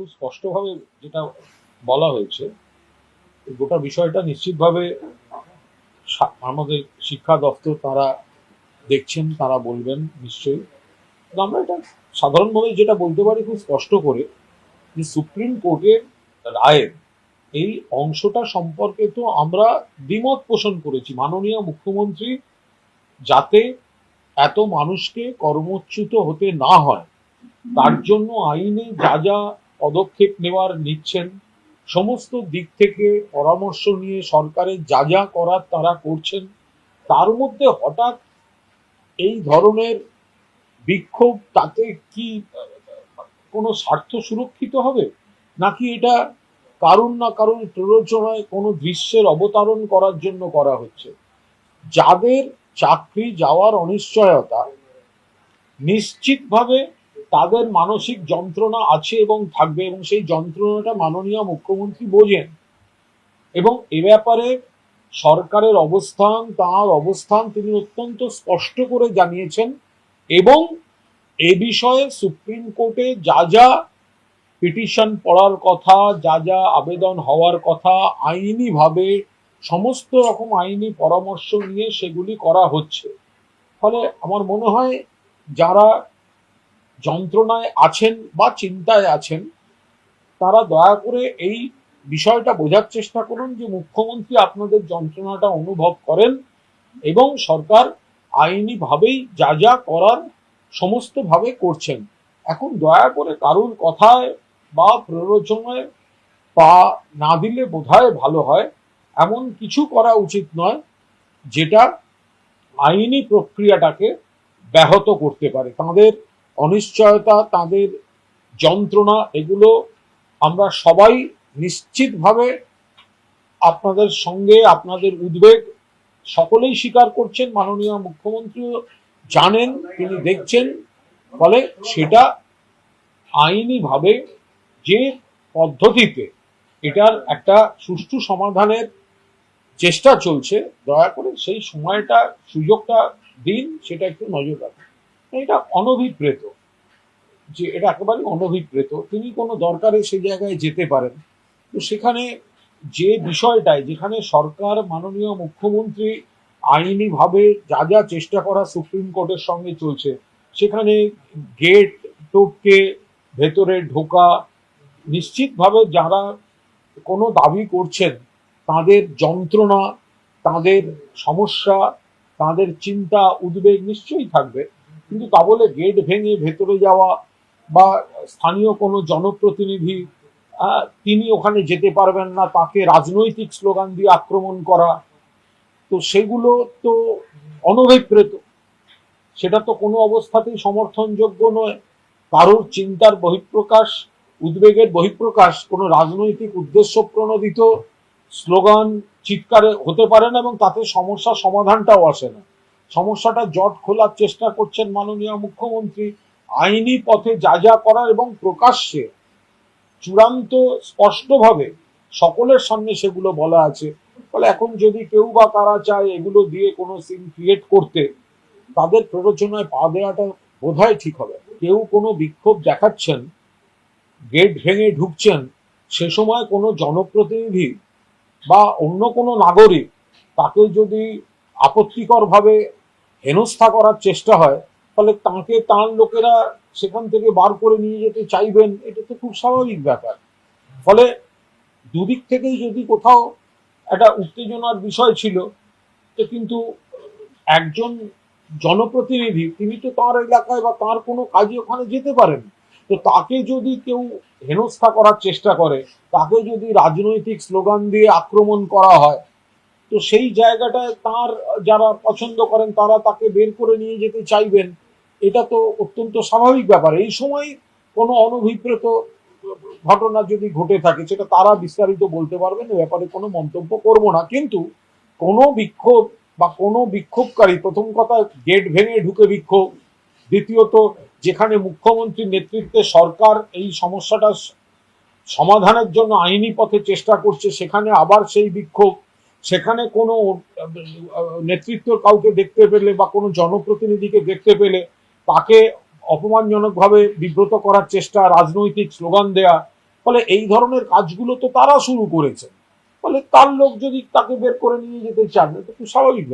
খুব স্পষ্টভাবে যেটা বলা হয়েছে, গোটা বিষয়টা নিশ্চিতভাবে আমাদের শিক্ষা দপ্তর তারা দেখছেন, তারা বলবেন নিশ্চয়ই। আমরা এটা সাধারণভাবে যেটা বলতে পারি খুব স্পষ্ট করে যে সুপ্রিম কোর্টের রায়ের এই অংশটা সম্পর্কে তো আমরা দ্বিমত পোষণ করেছি। মাননীয় মুখ্যমন্ত্রী যাতে এত মানুষকে কর্মচ্যুত হতে না হয়, তার জন্য আইনে যা যা পদক্ষেপ নেওয়ার নিচ্ছেন। সমস্ত দিক থেকে পরামর্শ নিয়ে সরকারের যা যা করার তারা করছেন। তার মধ্যে হঠাৎ এই ধরনের বিক্ষোভ, তাতে কি, কোনো স্বার্থ সুরক্ষিত হবে? নাকি এটা কারুন না কারণ প্ররোচনায় কোনো দৃশ্যের অবতারণ করার জন্য করা হচ্ছে? যাদের চাকরি যাওয়ার অনিশ্চয়তা নিশ্চিতভাবে তাদের মানসিক যন্ত্রণা আছে এবং থাকবে এবং সেই যন্ত্রণাটা মাননীয় মুখ্যমন্ত্রী বোঝেন। এবং এ ব্যাপারে সরকারের অবস্থান, তার অবস্থান তিনি অত্যন্ত স্পষ্ট করে জানিয়েছেন এবং এ বিষয়ে সুপ্রিম কোর্টে যা যা পিটিশন পড়ার কথা, যা যা আবেদন হওয়ার কথা, আইনিভাবে সমস্ত রকম আইনি পরামর্শ নিয়ে সেগুলি করা হচ্ছে। ফলে আমার মনে হয় যারা যন্ত্রণায় আছেন বা চিন্তায় আছেন, তারা দয়া করে এই বিষয়টা বোঝার চেষ্টা করুন যে মুখ্যমন্ত্রী আপনাদের যন্ত্রণাটা অনুভব করেন এবং সরকার আইনিভাবেই যা যা করার সমস্তভাবে করছেন। এখন দয়া করে কারুর কথায় বা প্ররোচনায় পা না দিলে বোধহয় ভালো হয়। এমন কিছু করা উচিত নয় যেটা আইনি প্রক্রিয়াটাকে ব্যাহত করতে পারে। তাদের অনিশ্চয়তা, তাদের যন্ত্রণা, এগুলো আমরা সবাই নিশ্চিতভাবে আপনাদের সঙ্গে, আপনাদের উদ্বেগ সকলেই স্বীকার করছেন। মাননীয় মুখ্যমন্ত্রীও জানেন, তিনি দেখছেন। ফলে সেটা আইনিভাবে যে পদ্ধতিতে এটার একটা সুষ্ঠু সমাধানের চেষ্টা চলছে, দয়া করে সেই সময়টা, সুযোগটা দিন, সেটা একটু নজর রাখুন। এটা অনভিপ্রেত, যে এটা একেবারে অনভিপ্রেত। তিনি কোনো দরকারে সেই জায়গায় যেতে পারেন। তো সেখানে যে বিষয়টায়, যেখানে সরকার, মাননীয় মুখ্যমন্ত্রী আইনিভাবে যা যা চেষ্টা করা সুপ্রিম কোর্টের সঙ্গে চলছে, সেখানে গেট টোপকে ভেতরে ঢোকা, নিশ্চিতভাবে যারা কোনো দাবি করছেন, তাদের যন্ত্রণা, তাদের সমস্যা, তাদের চিন্তা, উদ্বেগ নিশ্চয়ই থাকবে। কিন্তু তা বলে গেট ভেঙে ভেতরে যাওয়া বা স্থানীয় কোনো জনপ্রতিনিধি তিনি ওখানে যেতে পারবেন না, তাকে রাজনৈতিক স্লোগান দিয়ে আক্রমণ করা। তো সেগুলো তো অনভিপ্রেত। সেটা তো কোনো অবস্থাতেই সমর্থনযোগ্য নয়। কারোর চিন্তার বহিঃপ্রকাশ, উদ্বেগের বহিঃপ্রকাশ, কোনো রাজনৈতিক উদ্দেশ্য প্রণোদিত স্লোগান, চিৎকারে হতে পারে না এবং তাতে সমস্যার সমাধানটাও আসে না। সমস্যাটা জট খোলার চেষ্টা করছেন মাননীয় মুখ্যমন্ত্রী। আইনি পথে যা যা করার এবং প্রকাশ্যে চূড়ান্ত স্পষ্টভাবে সকলের সামনে সেগুলো বলা আছে। ফলে এখন যদি কেউ বা কারা চায় এগুলো দিয়ে কোনো সিন ক্রিয়েট করতে, তাদের প্ররোচনায় পা দেওয়াটা বোধহয় ঠিক হবে। কেউ কোনো বিক্ষোভ দেখাচ্ছেন, গেট ভেঙে ঢুকছেন, সে সময় কোনো জনপ্রতিনিধি বা অন্য কোনো নাগরিক তাকে যদি আপত্তিকরভাবে হেনস্থা করার চেষ্টা হয়, ফলে তাকে, তার লোকেরা সেখান থেকে বার করে নিয়ে যেতে চাইবেন, এটা তো খুব স্বাভাবিক ব্যাপার। ফলে দুদিক থেকেই যদি কোথাও একটা উত্তেজনার বিষয় ছিল, তো কিন্তু একজন জনপ্রতিনিধি, তিনি তো তার এলাকায় বা তার কোনো কাজে ওখানে যেতে পারেন, তো তাকে যদি কেউ হেনস্থা করার চেষ্টা করে, তাকে যদি রাজনৈতিক স্লোগান দিয়ে আক্রমণ করা হয় তো সেই জায়গাটায় তার যারা পছন্দ করেন, তারা তাকে বের করে নিয়ে যেতে চাইবেন, এটা তো অত্যন্ত স্বাভাবিক ব্যাপার। এই সময় কোনো অনভিপ্রেত ঘটনা যদি ঘটে থাকে, সেটা তারা বিস্তারিত বলতে পারবেন, এ ব্যাপারে কোনো মন্তব্য করব না। কিন্তু কোনো বিক্ষোভ বা কোনো বিক্ষোভকারী, প্রথম কথা গেট ভেঙে ঢুকে বিক্ষোভ, দ্বিতীয়ত যেখানে মুখ্যমন্ত্রীর নেতৃত্বে সরকার এই সমস্যাটা সমাধানের জন্য আইনি পথে চেষ্টা করছে, সেখানে আবার সেই বিক্ষোভ। সেখানে কোনো নেতৃত্ব কাউকে দেখতে পেলে বা কোনো জনপ্রতিনিধিকে দেখতে পেলে তাকে অপমানজনকভাবে বিব্রত করার চেষ্টা, রাজনৈতিক স্লোগান দেয়া, ফলে এই ধরনের কাজগুলো তো তারা শুরু করেছে। ফলে তার লোক যদি তাকে বের করে নিয়ে যেতে চান তো স্বাভাবিক